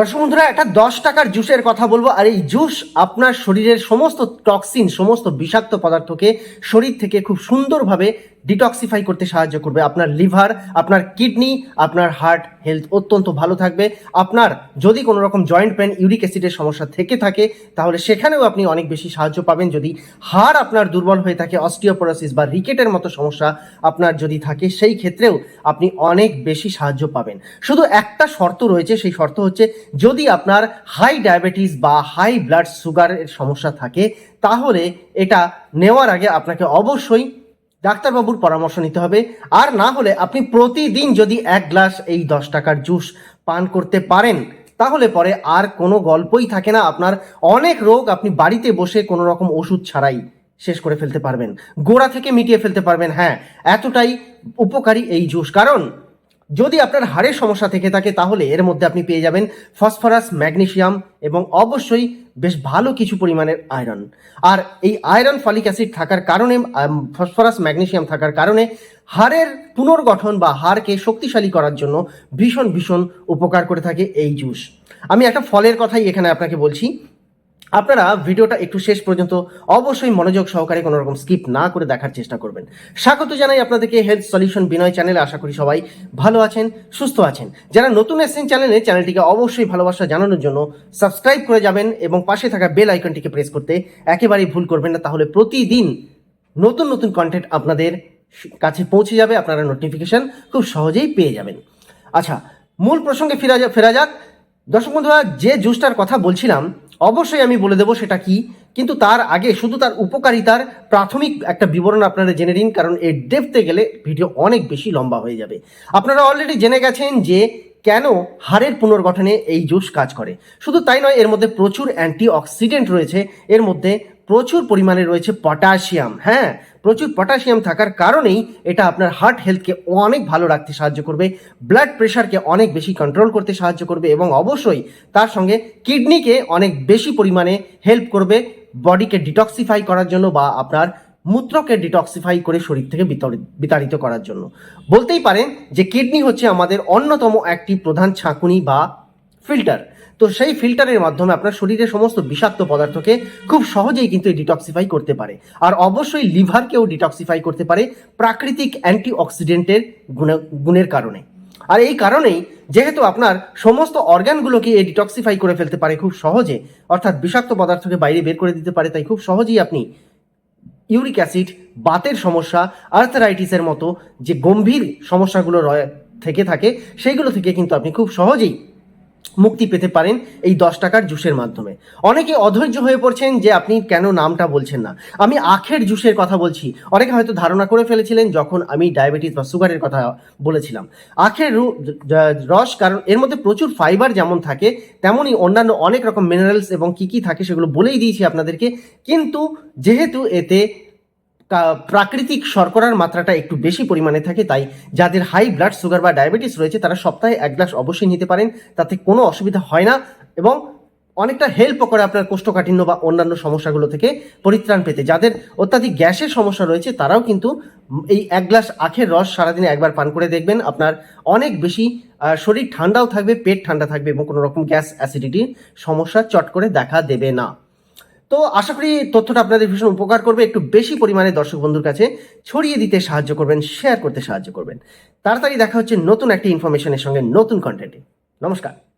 দর্শক বন্ধুরা, একটা দশ টাকার জুসের কথা বলব, আর এই জুস আপনার শরীরের সমস্ত টক্সিন সমস্ত বিষাক্ত পদার্থকে শরীর থেকে খুব সুন্দরভাবে ডিটক্সিফাই করতে সাহায্য করবে। আপনার লিভার আপনার কিডনি আপনার হার্ট হেলথ অত্যন্ত ভালো থাকবে। আপনার যদি কোনো রকম জয়েন্ট পেন ইউরিক অ্যাসিডের সমস্যা থেকে থাকে, তাহলে সেখানেও আপনি অনেক বেশি সাহায্য পাবেন। যদি হাড় আপনার দুর্বল হয়ে থাকে অস্টিওপোরোসিস বা রিকেটের মতো সমস্যা আপনার যদি থাকে, সেই ক্ষেত্রেও আপনি অনেক বেশি সাহায্য পাবেন। শুধু একটা শর্ত রয়েছে, সেই শর্ত হচ্ছে যদি আপনার হাই ডায়াবেটিস বা হাই ব্লাড সুগারের সমস্যা থাকে, তাহলে এটা নেওয়ার আগে আপনাকে অবশ্যই ডাক্তারবাবুর পরামর্শ নিতে হবে। আর না হলে আপনি প্রতিদিন যদি এক গ্লাস এই দশ টাকার জুস পান করতে পারেন, তাহলে পরে আর কোনো গল্পই থাকে না। আপনার অনেক রোগ আপনি বাড়িতে বসে কোনো রকম ওষুধ ছাড়াই শেষ করে ফেলতে পারবেন। গোড়া থেকে মিটিয়ে ফেলতে পারবেন হ্যাঁ। এতটাই উপকারী এই জুস। কারণ যদি আপনার হাড়ের সমস্যা থেকে থাকে, তাহলে এর মধ্যে আপনি পেয়ে যাবেন ফসফরাস, ম্যাগনেসিয়াম এবং অবশ্যই বেশ ভালো কিছু পরিমাণের আয়রন। আর এই আয়রন ফলিক অ্যাসিড থাকার কারণে ফসফরাস, ম্যাগনেসিয়াম থাকার কারণে হাড়ের পুনর্গঠন বা হাড়কে শক্তিশালী করার জন্য ভীষণ ভীষণ উপকার করে থাকে এই জুস। আমি একটা ফলের কথাই এখানে আপনাকে বলছি। আপনারা ভিডিওটা একটু শেষ পর্যন্ত অবশ্যই মনোযোগ সহকারে কোনো রকম স্কিপ না করে দেখার চেষ্টা করবেন। স্বাগত জানাই আপনাদেরকে হেলথ সলিউশন বিনয় চ্যানেলে। আশা করি সবাই ভালো আছেন, সুস্থ আছেন। যারা নতুন এসেছেন চ্যানেলে, চ্যানেলটিকে অবশ্যই ভালোবাসা জানানোর জন্য সাবস্ক্রাইব করে যাবেন এবং পাশে থাকা বেল আইকনটিকে প্রেস করতে একেবারেই ভুল করবেন না। তাহলে প্রতিদিন নতুন নতুন কন্টেন্ট আপনাদের কাছে পৌঁছে যাবে, আপনারা নোটিফিকেশন খুব সহজেই পেয়ে যাবেন। আচ্ছা মূল প্রসঙ্গে ফেরা ফেরা যাক। দর্শক বন্ধুরা, যে জুসটার কথা বলছিলাম অবশ্যই আমি বলে দেবো সেটা কি? কিন্তু তার আগে শুধু তার উপকারিতার প্রাথমিক একটা বিবরণ আপনারা জেনে নিন, কারণ এর ডেপতে গেলে ভিডিও অনেক বেশি লম্বা হয়ে যাবে। আপনারা অলরেডি জেনে গেছেন যে কেন হাড়ের পুনর্গঠনে এই জুস কাজ করে। শুধু তাই নয়, এর মধ্যে প্রচুর অ্যান্টি রয়েছে, এর মধ্যে প্রচুর পরিমাণে রয়েছে পটাশিয়াম হ্যাঁ? প্রচুর পটাশিয়াম থাকার কারণেই এটা আপনার হার্ট হেলথকে অনেক ভালো রাখতে সাহায্য করবে ব্লাড প্রেশারকে অনেক বেশি কন্ট্রোল করতে সাহায্য করবে এবং অবশ্যই তার সঙ্গে কিডনিকে অনেক বেশি পরিমাণে হেল্প করবে বডিকে ডিটক্সিফাই করার জন্য বা আপনার মূত্রকে ডিটক্সিফাই করে শরীর থেকে বিতাড়িত করার জন্য। বলতেই পারেন যে কিডনি হচ্ছে আমাদের অন্যতম একটি প্রধান ছাঁকুনি বা ফিল্টার তো সেই ফিল্টারের মাধ্যমে আপনার শরীরের সমস্ত বিষাক্ত পদার্থকে খুব সহজেই কিন্তু ডিটক্সিফাই করতে পারে। আর অবশ্যই লিভারকেও ডিটক্সিফাই করতে পারে প্রাকৃতিক অ্যান্টি অক্সিডেন্টের গুণের কারণে। আর এই কারণেই যেহেতু আপনার সমস্ত অর্গানগুলোকে এই ডিটক্সিফাই করে ফেলতে পারে খুব সহজে, অর্থাৎ বিষাক্ত পদার্থকে বাইরে বের করে দিতে পারে, তাই খুব সহজেই আপনি ইউরিক অ্যাসিড বাতের সমস্যা আর্থারাইটিসের মতো যে গম্ভীর সমস্যাগুলো রয়ে, থেকে থাকে, সেইগুলো থেকে কিন্তু আপনি খুব সহজেই মুক্তি পেতে পারেন এই দশ টাকার জুসের মাধ্যমে। অনেকে অধৈর্য হয়ে পড়ছেন যে আপনি কেন নামটা বলছেন না। আমি আখের জুসের কথা বলছি। অনেকে হয়তো ধারণা করে ফেলেছিলেন যখন আমি ডায়াবেটিস বা সুগারের কথা বলেছিলাম। আখের রস, কারণ এর মধ্যে প্রচুর ফাইবার যেমন থাকে, তেমনই অন্যান্য অনেক রকম মিনারেলস এবং কি কি থাকে সেগুলো বলেই দিয়েছি আপনাদেরকে। কিন্তু যেহেতু এতে প্রাকৃতিক শর্করার মাত্রাটা একটু বেশি পরিমাণে থাকে, তাই যাদের হাই ব্লাড সুগার বা ডায়াবেটিস রয়েছে, তারা সপ্তাহে এক গ্লাস অবশ্যই নিতে পারেন, তাতে কোনো অসুবিধা হয় না এবং অনেকটা হেল্প করে আপনার কোষ্ঠকাঠিন্য বা অন্যান্য সমস্যাগুলো থেকে পরিত্রাণ পেতে। যাদের অত্যাধিক গ্যাসের সমস্যা রয়েছে, তারাও কিন্তু এই এক গ্লাস আখের রস সারাদিনে একবার পান করে দেখবেন, আপনার অনেক বেশি শরীর ঠান্ডাও থাকবে, পেট ঠান্ডা থাকবে এবং কোনো রকম গ্যাস অ্যাসিডিটির সমস্যা চট করে দেখা দেবে না। তো আশা করি তথ্যটা আপনাদের ভীষণ উপকার করবে। একটু বেশি পরিমাণে দর্শক বন্ধুর কাছে ছড়িয়ে দিতে সাহায্য করবেন শেয়ার করতে সাহায্য করবেন। তাড়াতাড়ি দেখা হচ্ছে নতুন একটি ইনফরমেশনের সঙ্গে নতুন কন্টেন্টে নমস্কার।